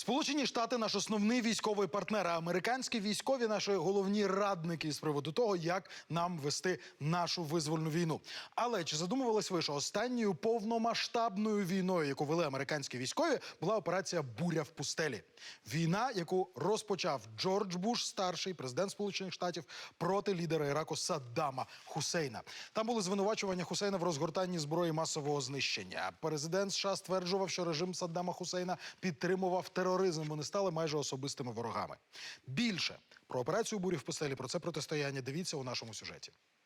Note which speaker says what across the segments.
Speaker 1: Сполучені Штати наш основний військовий партнер. А американські військові наші головні радники з приводу того, як нам вести нашу визвольну війну. Але чи задумувались ви, що останньою повномасштабною війною, яку вели американські військові, була операція Буря в пустелі? Війна, яку розпочав Джордж Буш, старший президент Сполучених Штатів, проти лідера Іраку Саддама Хусейна. Там були звинувачування Хусейна в розгортанні зброї масового знищення. Президент США стверджував, що режим Саддама Хусейна підтримував тероризм. Вони стали майже особистими ворогами. Більше про операцію бурі в постелі про це протистояння дивіться у нашому сюжеті.
Speaker 2: –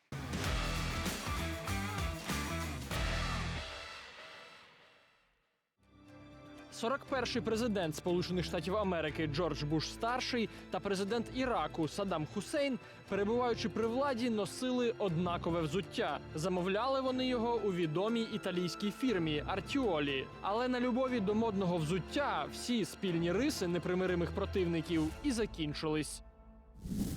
Speaker 2: 41-й президент Сполучених Штатів Америки Джордж Буш старший та президент Іраку Саддам Хусейн, перебуваючи при владі, носили однакове взуття. Замовляли вони його у відомій італійській фірмі Артіолі. Але на любові до модного взуття всі спільні риси непримиримих противників і закінчились.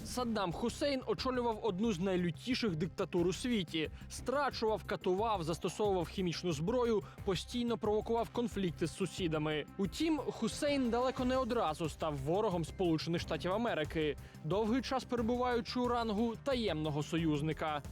Speaker 2: Саддам Хусейн очолював одну з найлютіших диктатур у світі, страчував, катував, застосовував хімічну зброю, постійно провокував конфлікти з сусідами. Утім, Хусейн далеко не одразу став ворогом Сполучених Штатів Америки, довгий час перебуваючи у рангу таємного союзника.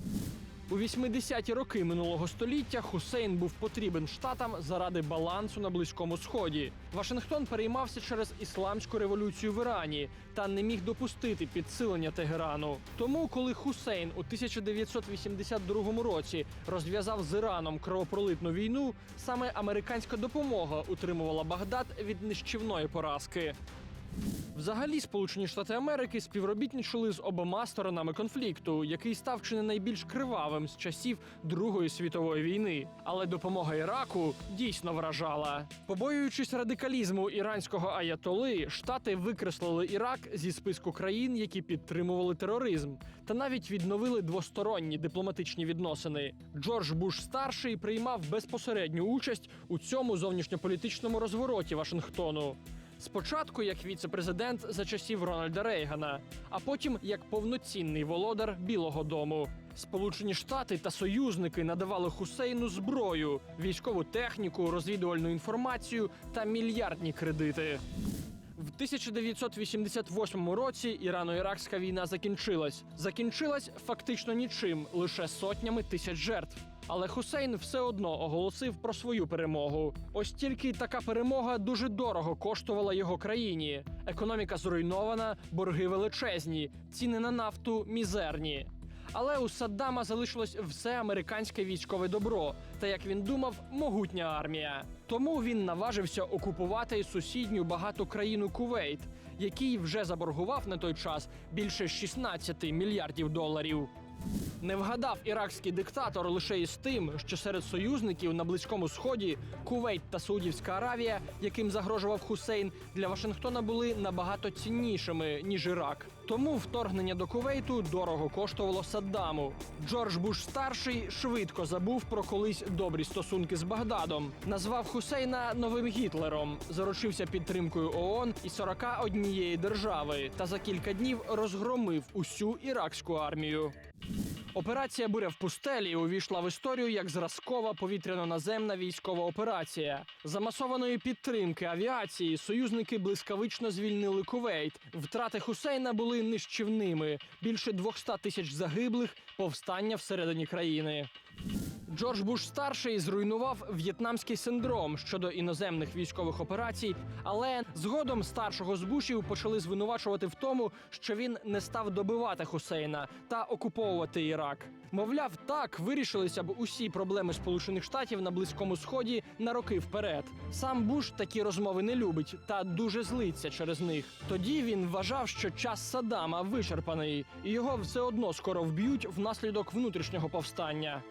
Speaker 2: У 80-ті роки минулого століття Хусейн був потрібен штатам заради балансу на близькому сході. Вашингтон переймався через ісламську революцію в Ірані та не міг допустити підсилення Тегерану. Тому, коли Хусейн у 1982 році розв'язав з Іраном кровопролитну війну, саме американська допомога утримувала Багдад від нищівної поразки. Взагалі, Сполучені Штати Америки співробітничали з обома сторонами конфлікту, який став чи не найбільш кривавим з часів Другої світової війни. Але допомога Іраку дійсно вражала. Побоюючись радикалізму іранського аятоли, штати викреслили Ірак зі списку країн, які підтримували тероризм, та навіть відновили двосторонні дипломатичні відносини. Джордж Буш старший приймав безпосередню участь у цьому зовнішньополітичному розвороті Вашингтону. Спочатку як віце-президент за часів Рональда Рейгана, а потім як повноцінний володар Білого Дому. Сполучені Штати та союзники надавали Хусейну зброю, військову техніку, розвідувальну інформацію та мільярдні кредити. В 1988 році Ірано-Іракська війна закінчилась. Закінчилась фактично нічим, лише сотнями тисяч жертв. Але Хусейн все одно оголосив про свою перемогу. Ось тільки така перемога дуже дорого коштувала його країні. Економіка зруйнована, борги величезні, ціни на нафту мізерні. Але у Саддама залишилось все американське військове добро, та як він думав, могутня армія. Тому він наважився окупувати сусідню багату країну Кувейт, який вже заборгував на той час більше 16 мільярдів доларів. Не вгадав іракський диктатор лише із тим, що серед союзників на близькому сході Кувейт та Саудівська Аравія, яким загрожував Хусейн, для Вашингтона були набагато ціннішими ніж Ірак. Тому вторгнення до Кувейту дорого коштувало Саддаму. Джордж Буш старший швидко забув про колись добрі стосунки з Багдадом, назвав Хусейна новим Гітлером, заручився підтримкою ООН і 41 держави, та за кілька днів розгромив усю іракську армію. Операція Буря в пустелі увійшла в історію як зразкова повітряно-наземна військова операція. За масованої підтримки авіації союзники блискавично звільнили Кувейт. Втрати Хусейна були нищівними. Більше 200 тисяч загиблих, повстання всередині країни. Джордж Буш старший зруйнував в'єтнамський синдром щодо іноземних військових операцій, але згодом старшого з Бушів почали звинувачувати в тому, що він не став добивати Хусейна та окуповувати Ірак. Мовляв, так вирішилися б усі проблеми Сполучених Штатів на близькому сході на роки вперед. Сам Буш такі розмови не любить та дуже злиться через них. Тоді він вважав, що час Саддама вичерпаний, і його все одно скоро вб'ють внаслідок внутрішнього повстання.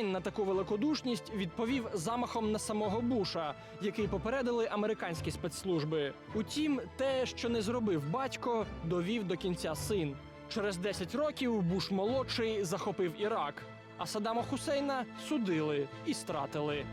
Speaker 2: Хусейн на таку великодушність відповів замахом на самого Буша, який попередили американські спецслужби. Утім, те, що не зробив батько, довів до кінця син. Через 10 років Буш молодший захопив Ірак, а Саддама Хусейна судили і стратили.